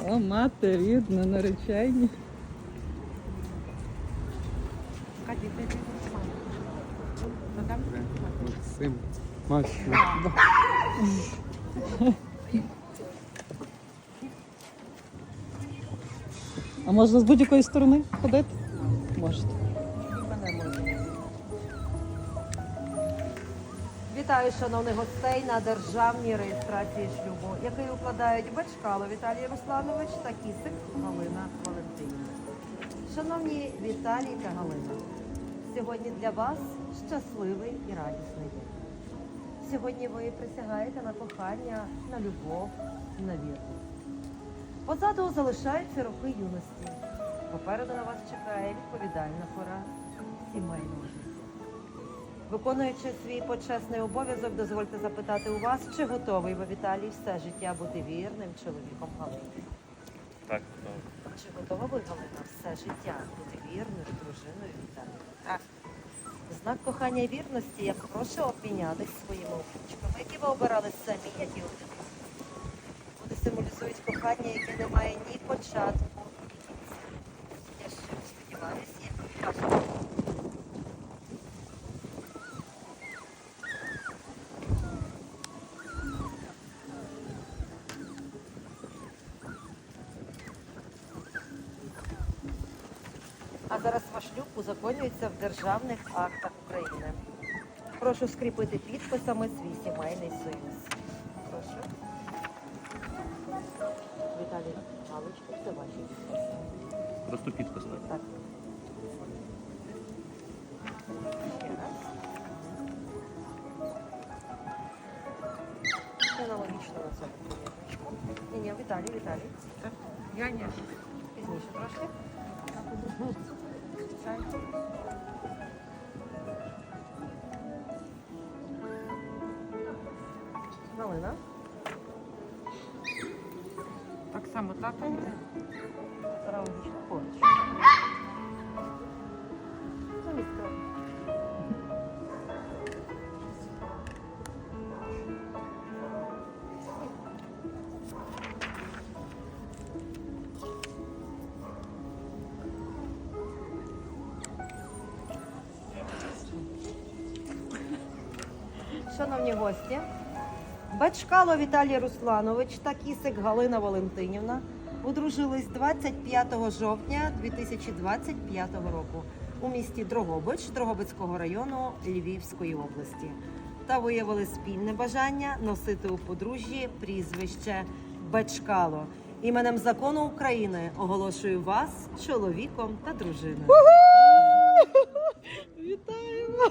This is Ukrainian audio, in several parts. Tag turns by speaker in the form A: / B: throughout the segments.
A: О, мати рідна, наречені.
B: Ти ти
C: Максим. Максим.
A: А можна з будь-якої сторони ходити? Можете.
B: Вітаю, шановних гостей на державній реєстрації шлюбу, який укладають Бачкало Віталій Русланович та Кісик Галина Валентинівна. Шановні Віталій та Галина, сьогодні для вас щасливий і радісний день. Сьогодні ви присягаєте на кохання, на любов, на вірність. Позаду залишаються роки юності. Попереду на вас чекає відповідальна пора сімейного життя. Виконуючи свій почесний обов'язок, дозвольте запитати у вас, чи готовий ви, Віталій, все життя бути вірним чоловіком Галини?
D: Так,
B: Чи готова ви, Галина, все життя бути вірною дружиною Віталія? Так. Знак кохання і вірності я прошу обмінятись своїми обручками, які ви обирали самі, як і один. Вони символізують кохання, яке не має ні початку, ні кінця. Я щиро сподіваюся, як ви кажете. А зараз ваш шлюб узаконюється в державних актах України. Прошу скріпити підписами свій сімейний союз. Прошу. Віталій Галочка, це ваші підписи.
D: просто підпис. так.
B: Так. Ще раз. Це аналогічно на цьому. Ні, ні, Віталій, Віталій.
E: Я ні.
B: Пізніше трошки. Галина.
E: Так само тата.
B: Аналогічно поруч. Шановні гості, Бачкало Віталій Русланович та Кісик Галина Валентинівна одружились 25 жовтня 2025 року у місті Дрогобич Дрогобицького району Львівської області та виявили спільне бажання носити у подружжі прізвище Бачкало. Іменем закону України оголошую вас чоловіком та дружиною.
A: Вітаємо!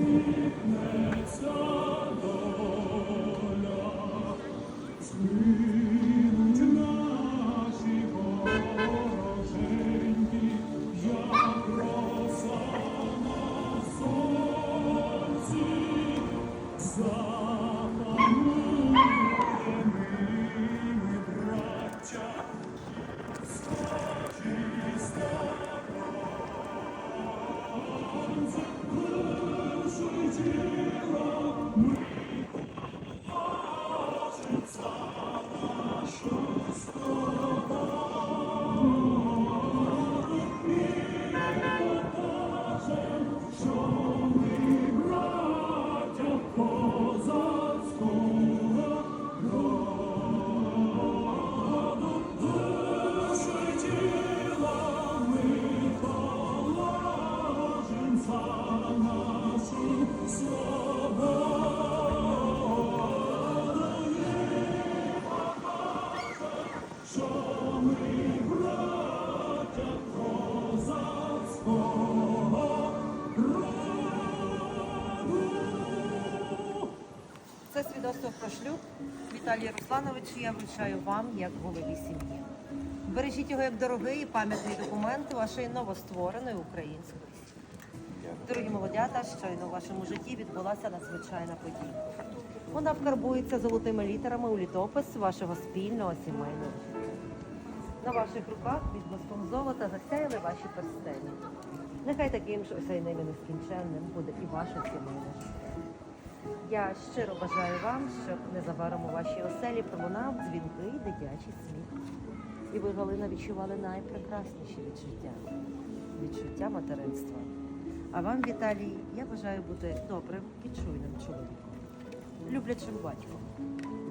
A: Дякую.
B: Це свідоцтво про шлюб Віталій Русланович. Я вручаю вам як голові сім'ї. Бережіть його як дорогий і пам'ятний документ вашої новоствореної української. Дорогі молодята, щойно в вашому житті відбулася надзвичайна подія. Вона вкарбується золотими літерами у літопис вашого спільного сімейного. На ваших руках від блиском золота засяяли ваші перстені. Нехай таким ж осяйним і нескінченним буде і ваше сімейне життя. Я щиро бажаю вам, щоб незабаром у вашій оселі пролунав дзвінкий дитячий сміх. І ви, Галина, відчували найпрекрасніші відчуття відчуття материнства. А вам, Віталій, я бажаю бути добрим і чуйним чоловіком, люблячим батьком.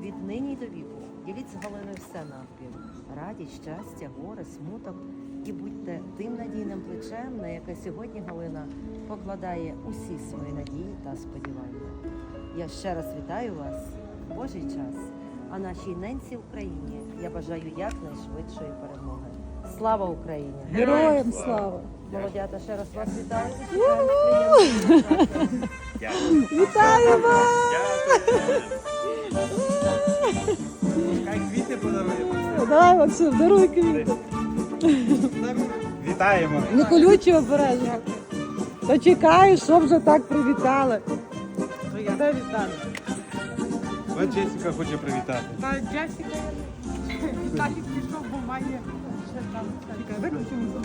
B: Від нині до віку діліть з Галиною все навпіл. Радість, щастя, горе, смуток. І будьте тим надійним плечем, на яке сьогодні Галина покладає усі свої надії та сподівання. Я ще раз вітаю вас в Божий час. А нашій ненці Україні я бажаю якнайшвидшої перемоги. Слава Україні!
A: Героям слава!
B: Молодята, ще раз вас вітаю.
D: Дякую.
A: Вітаємо!
C: Хай квіти подарує.
A: Давай, Максим, даруй квіти.
C: Вітаємо.
A: Не колючі обережня. Та чекаю, що вже так привітали. То я де вітаю.
C: Ось Джесіка хоче привітати.
E: Та Джесіка, Віталік пішов, бо має ще там.
A: Виключимо.